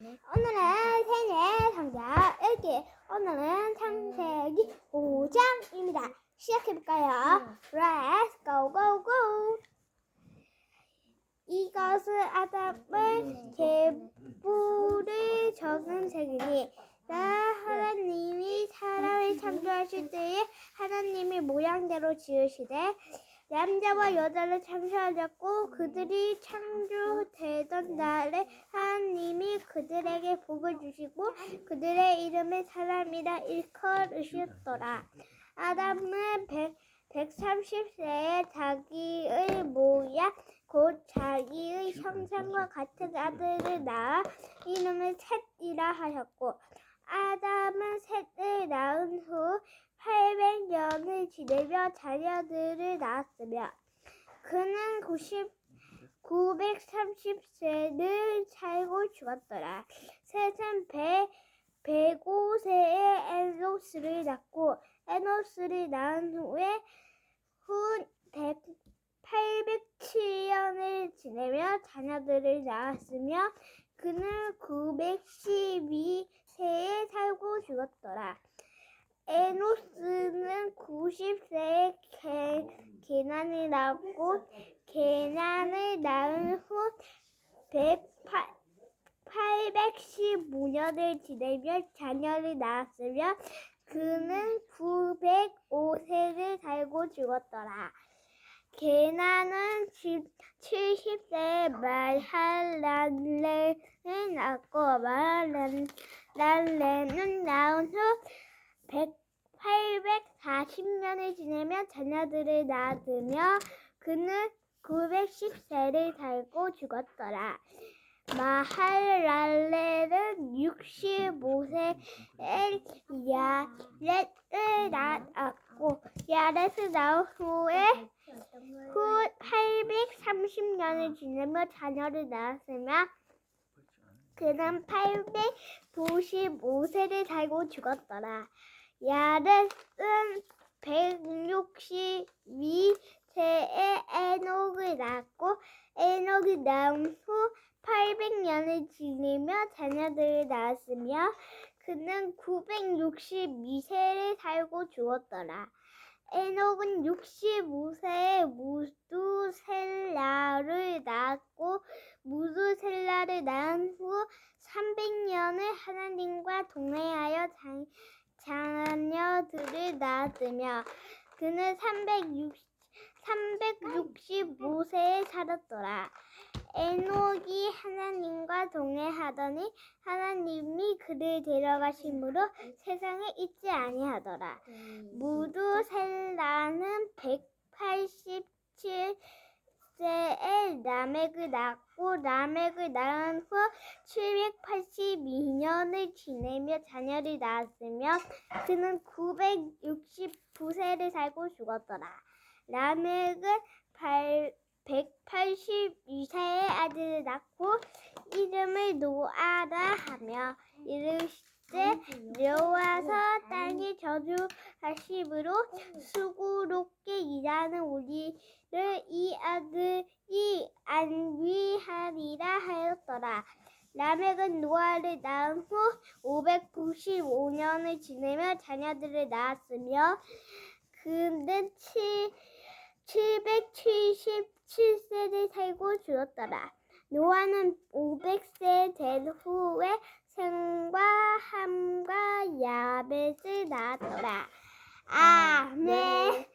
오늘은 생일 상자 읽기. 오늘은 창세기 5장입니다. 시작해볼까요? Let's go, go, go! 이것은 아담을 계보를 적은 책이니 나 하나님이 사람을 창조하실 때에 하나님이 모양대로 지으시되 남자와 여자를 창조하셨고 그들이 창조되던 날에 하나님이 그들에게 복을 주시고 그들의 이름을 사람이라 일컬으셨더라. 아담은 100, 130세에 자기의 모양 곧 자기의 형상과 같은 아들을 낳아 이름을 셋이라 하셨고 아담은 셋을 낳은 후 800년을 지내며 자녀들을 낳았으며 그는 90, 930세를 살고 죽었더라. 셋은 배, 105세에 에노스를 낳고 에노스를 낳은 후에 후 100, 807년을 지내며 자녀들을 낳았으며 그는 912세에 살고 죽었더라. 에노스는 90세에 개, 게난을 낳고 게난을 낳은 후 108, 815년을 지내며 자녀를 낳았으며 그는 905세를 살고 죽었더라. 게나는 70세에 말할랄레를 낳고 말할랄레는 낳은 후 100, 840년을 지내며 자녀들을 낳으며 그는 910세를 살고 죽었더라. 마할랄레는 65세에 야렛을 낳았고 야렛을 낳은 후에 후 830년을 지내며 자녀를 낳았으며 그는 895세를 살고 죽었더라. 야렛은 162세에 에녹을 낳았고 낳은 후 800년을 지내며 자녀들을 낳았으며 그는 962세를 살고 죽었더라. 에녹은 65세에 무두셀라를 낳았고 무두셀라를 낳은 후 300년을 하나님과 동행하여 자, 자녀들을 낳았으며 그는 360, 365세에 살았더라. 에녹이 하나님과 동행하더니 하나님이 그를 데려가심으로 세상에 있지 아니하더라. 무두셀라는 187세에 라멕을 낳고 라멕을 낳은 후 782년을 지내며 자녀를 낳았으며 그는 969세를 살고 죽었더라. 라멕은 182세의 아들을 낳고 이름을 노아라 하며 이르시되 여호와서 땅이 저주하심으로 수고롭게 일하는 우리를 이 아들이 안위하리라 하였더라. 라멕은 노아를 낳은 후 595년을 지내며 자녀들을 낳았으며 그는 7, 777세를 살고 죽었더라. 노아는 500세 된 후에 셈과 함과 야벳을 낳았더라. 아멘.